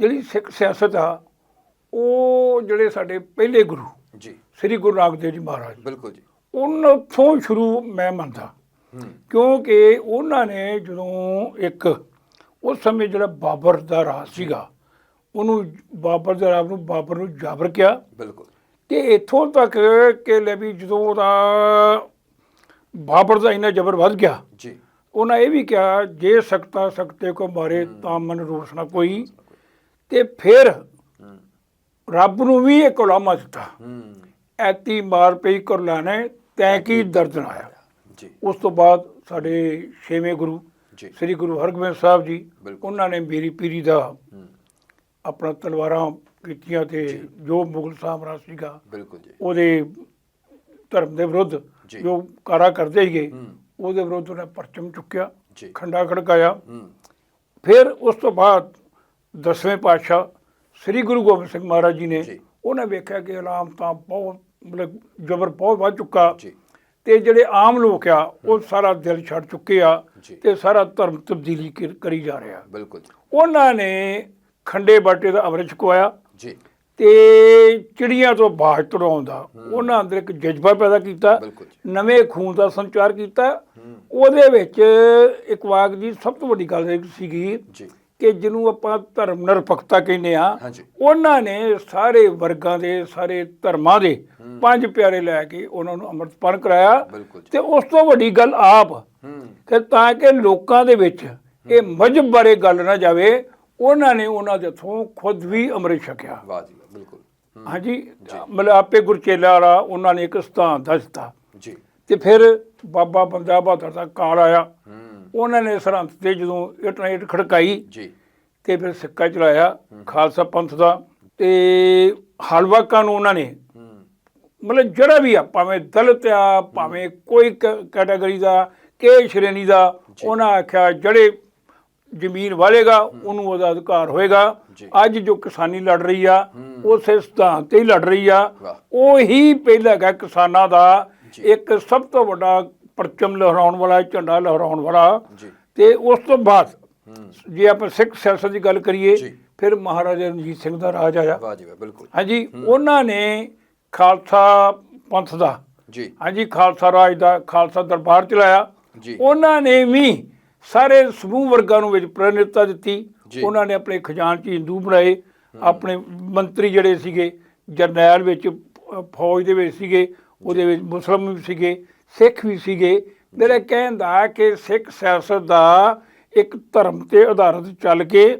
ਜਿਹੜੀ ਸਿੱਖ ਸਿਆਸਤ ਆ ਉਹ ਜਿਹੜੇ ਸਾਡੇ ਪਹਿਲੇ ਗੁਰੂ ਜੀ। ਸ੍ਰੀ ਗੁਰੂ ਨਾਨਕ ਦੇਵ ਜੀ ਮਹਾਰਾਜ ਬਿਲਕੁਲ ਜੀ। ਉਹਨਾਂ ਤੋਂ ਸ਼ੁਰੂ ਮੈਂ ਮੰਨਦਾ। ਕਿਉਂਕਿ ਉਹਨਾਂ ਨੇ ਜਦੋਂ ਇੱਕ ਉਸ ਸਮੇਂ ਜਿਹੜਾ ਬਾਬਰ ਦਾ ਰਾਜ ਸੀਗਾ ਉਹਨੂੰ ਬਾਬਰ ਦੇ ਰਾਜ ਨੂੰ ਬਾਬਰ ਨੂੰ ਜਾਬਰ ਕਿਹਾ। ਬਿਲਕੁਲ। ਤੇ ਇੱਥੋਂ ਤੱਕ ਕਿ ਲੈ ਵੀ ਜਦੋਂ ਉਹਦਾ ਬਾਬਰ ਦਾ ਇੰਨਾ ਜ਼ਬਰ ਵੱਧ ਗਿਆ ਜੀ। ਉਹਨਾਂ ਇਹ ਵੀ ਕਿਹਾ ਜੇ ਸਕਤਾ ਸਕਤੇ ਕੋ ਮਾਰੇ ਤਾਂ ਮਨ ਰੋਸ਼ਨਾ ਕੋਈ। ਤੇ ਫਿਰ ਰੱਬ ਨੂੰ ਵੀ ਇੱਕ ਉਲਾਮਾ ਦਿੱਤਾ। ਐਤੀ ਮਾਰ ਪਈ ਕਰ ਲਾਣੇ ਤੈਂ ਕੀ ਦਰਦ ਨਾ ਆਇਆ। ਜੀ। ਉਸ ਤੋਂ ਬਾਅਦ ਸਾਡੇ ਛੇਵੇਂ ਗੁਰੂ ਜੀ। ਸ੍ਰੀ ਗੁਰੂ ਹਰਗੋਬਿੰਦ ਸਾਹਿਬ ਜੀ। ਉਹਨਾਂ ਨੇ ਮੇਰੀ ਪੀਰੀ ਦਾ ਆਪਣਾ ਤਲਵਾਰਾਂ ਕੀਤੀਆਂ ਤੇ ਜੋ। ਮੁਗਲ ਸਾਮਰਾਜ ਸੀਗਾ ਬਿਲਕੁਲ ਜੀ। ਉਹਦੇ ਧਰਮ ਦੇ ਵਿਰੁੱਧ ਜੀ। ਕਾਰਾ ਕਰਦੇ ਸੀਗੇ ਹੂੰ। ਉਹਦੇ ਵਿਰੁੱਧ ਉਹਨੇ ਪਰਚਮ ਚੁੱਕਿਆ ਖੰਡਾ ਖੜਕਾਇਆ। ਫਿਰ ਉਸ ਤੋਂ ਬਾਅਦ ਦਸਵੇਂ ਪਾਤਸ਼ਾਹ ਸ੍ਰੀ ਗੁਰੂ ਗੋਬਿੰਦ ਸਿੰਘ ਮਹਾਰਾਜ ਜੀ ਨੇ। ਉਹਨੇ ਵੇਖਿਆ ਕਿ ਇਲਾਮ ਤਾਂ ਬਹੁਤ ਮਤਲਬ ਜ਼ਬਰ ਬਹੁਤ ਵੱਧ ਚੁੱਕਾ। ਤੇ ਜਿਹੜੇ ਆਮ ਲੋਕ ਆ ਉਹ ਸਾਰਾ ਦਿਲ ਛੱਡ ਚੁੱਕੇ ਆ। ਤੇ ਸਾਰਾ ਧਰਮ ਤਬਦੀਲੀ ਕਰ- ਜਾ ਰਿਹਾ। ਬਿਲਕੁਲ ਉਹਨਾਂ ਨੇ ਖੰਡੇ ਬਾਟੇ ਦਾ ਅੰਮ੍ਰਿਤ ਛਕਵਾਇਆ। ਜੀ। ਤੇ ਚਿੜੀਆਂ ਤੋਂ ਬਾਜ ਤੁੜਾਉਣ ਦਾ ਉਹਨਾਂ ਅੰਦਰ ਇੱਕ ਜਜ਼ਬਾ ਪੈਦਾ ਕੀਤਾ। ਨਵੇਂ ਖੂਨ ਦਾ ਸੰਚਾਰ ਕੀਤਾ। ਉਹਦੇ ਵਿੱਚ ਇਕਵਾਗ ਦੀ ਸਭ ਤੋਂ ਵੱਡੀ ਗੱਲ ਇਹ ਸੀਗੀ ਜੀ। ਕਿ ਜਿਹਨੂੰ ਆਪਾਂ ਧਰਮ ਨਿਰਪੱਖਤਾ ਕਹਿੰਦੇ ਆ ਉਹਨਾਂ ਨੇ ਸਾਰੇ ਵਰਗਾਂ ਦੇ ਸਾਰੇ ਧਰਮਾਂ ਦੇ ਪੰਜ ਪਿਆਰੇ ਲੈ ਕੇ ਉਹਨਾਂ ਨੂੰ ਅੰਮ੍ਰਿਤਪਾਨ ਕਰਾਇਆ। ਤੇ ਉਸ ਤੋਂ ਵੱਡੀ ਗੱਲ ਆਪ ਕਿ ਤਾਂ ਕਿ ਲੋਕਾਂ ਦੇ ਵਿੱਚ ਇਹ ਮਜਬ ਬਾਰੇ ਗੱਲ ਨਾ ਜਾਵੇ ਉਹਨਾਂ ਨੇ ਉਹਨਾਂ ਦੇ ਤੋਂ ਖੁਦ ਵੀ ਅੰਮ੍ਰਿਤ ਛਕਿਆ। ਵਾਹ ਜੀ ਬਿਲਕੁਲ। ਹੂੰ, ਹਾਂਜੀ ਮਤਲਬ ਆਪੇ ਗੁਰਚੇਲਾ ਵਾਲਾ ਉਹਨਾਂ ਨੇ ਇੱਕ ਸਿਧਾਂਤ ਦੱਸਤਾ ਜੀ। ਤੇ ਫਿਰ ਬਾਬਾ ਬੰਦਾ ਬਹਾਦਰ ਦਾ ਕਾਲ ਆਇਆ। ਉਹਨਾਂ ਨੇ ਸਰਹੰਦ ਤੇ ਜਦੋਂ ਇੱਟ ਨਾਲ ਇੱਟ ਖੜਕਾਈ ਜੀ। ਤੇ ਫਿਰ ਸਿੱਕਾ ਚਲਾਇਆ ਖਾਲਸਾ ਪੰਥ ਦਾ ਤੇ ਹਲਵਾਕਾਂ ਨੂੰ ਉਹਨਾਂ ਨੇ। ਹੂੰ। ਮਤਲਬ ਜਿਹੜਾ ਵੀ ਆ ਭਾਵੇਂ ਦਲਿਤ ਆ ਭਾਵੇਂ ਕੋਈ ਕੈਟਾਗਰੀ ਦਾ ਕੇ ਸ਼੍ਰੇਣੀ ਦਾ ਉਹਨਾਂ ਆਖਿਆ ਜਿਹੜੇ ਜ਼ਮੀਨ ਵਾਲੇਗਾ ਉਹਨੂੰ ਉਹਦਾ ਅਧਿਕਾਰ ਹੋਏਗਾ। ਅੱਜ ਜੋ ਕਿਸਾਨੀ ਲੜ ਰਹੀ ਆ ਉਸੇ ਸਿਧਾਂਤ ਤੇ ਹੀ ਲੜ ਰਹੀ ਆ। ਉਹੀ ਪਹਿਲਾ ਹੈਗਾ ਕਿਸਾਨਾਂ ਦਾ। ਇੱਕ ਸਭ ਤੋਂ ਵੱਡਾ ਪਰਚਮ ਲਹਿਰਾਉਣ ਵਾਲਾ ਝੰਡਾ ਲਹਿਰਾਉਣ ਵਾਲਾ। ਜੀ। ਤੇ ਉਸ ਤੋਂ ਬਾਅਦ ਜੇ ਆਪਾਂ ਸਿੱਖ ਸਿਆਸਤ ਦੀ ਗੱਲ ਕਰੀਏ। ਫਿਰ ਮਹਾਰਾਜਾ ਰਣਜੀਤ ਸਿੰਘ ਦਾ ਰਾਜ ਆਇਆ। ਵਾਹ ਜੀ ਵਾਹ ਬਿਲਕੁਲ। ਹਾਂਜੀ ਉਹਨਾਂ ਨੇ ਖਾਲਸਾ ਪੰਥ ਦਾ ਜੀ। ਹਾਂਜੀ ਖਾਲਸਾ ਰਾਜ ਦਾ ਖਾਲਸਾ ਦਰਬਾਰ ਚਲਾਇਆ। ਜੀ। ਉਹਨਾਂ ਨੇ ਵੀ ਸਾਰੇ ਸਮੂਹ ਵਰਗਾਂ ਨੂੰ ਵਿੱਚ ਪ੍ਰਣਿਤਾ ਦਿੱਤੀ। ਉਹਨਾਂ ਨੇ ਆਪਣੇ ਖਜ਼ਾਨਚੀ ਹਿੰਦੂ ਬਣਾਏ। ਆਪਣੇ ਮੰਤਰੀ ਜਿਹੜੇ ਸੀਗੇ ਜਰਨੈਲ ਵਿੱਚ ਫੌਜ ਦੇ ਵਿੱਚ ਸੀਗੇ ਉਹਦੇ ਵਿੱਚ ਮੁਸਲਮਾਨ ਵੀ ਸੀਗੇ। ਸਿੱਖ ਵੀ ਸੀਗੇ। ਮੇਰਾ ਕਹਿਣ ਦਾ ਕਿ ਸਿੱਖ ਸਿਆਸਤ ਦਾ ਇੱਕ ਧਰਮ ਤੇ ਆਧਾਰਿਤ ਚੱਲ ਕੇ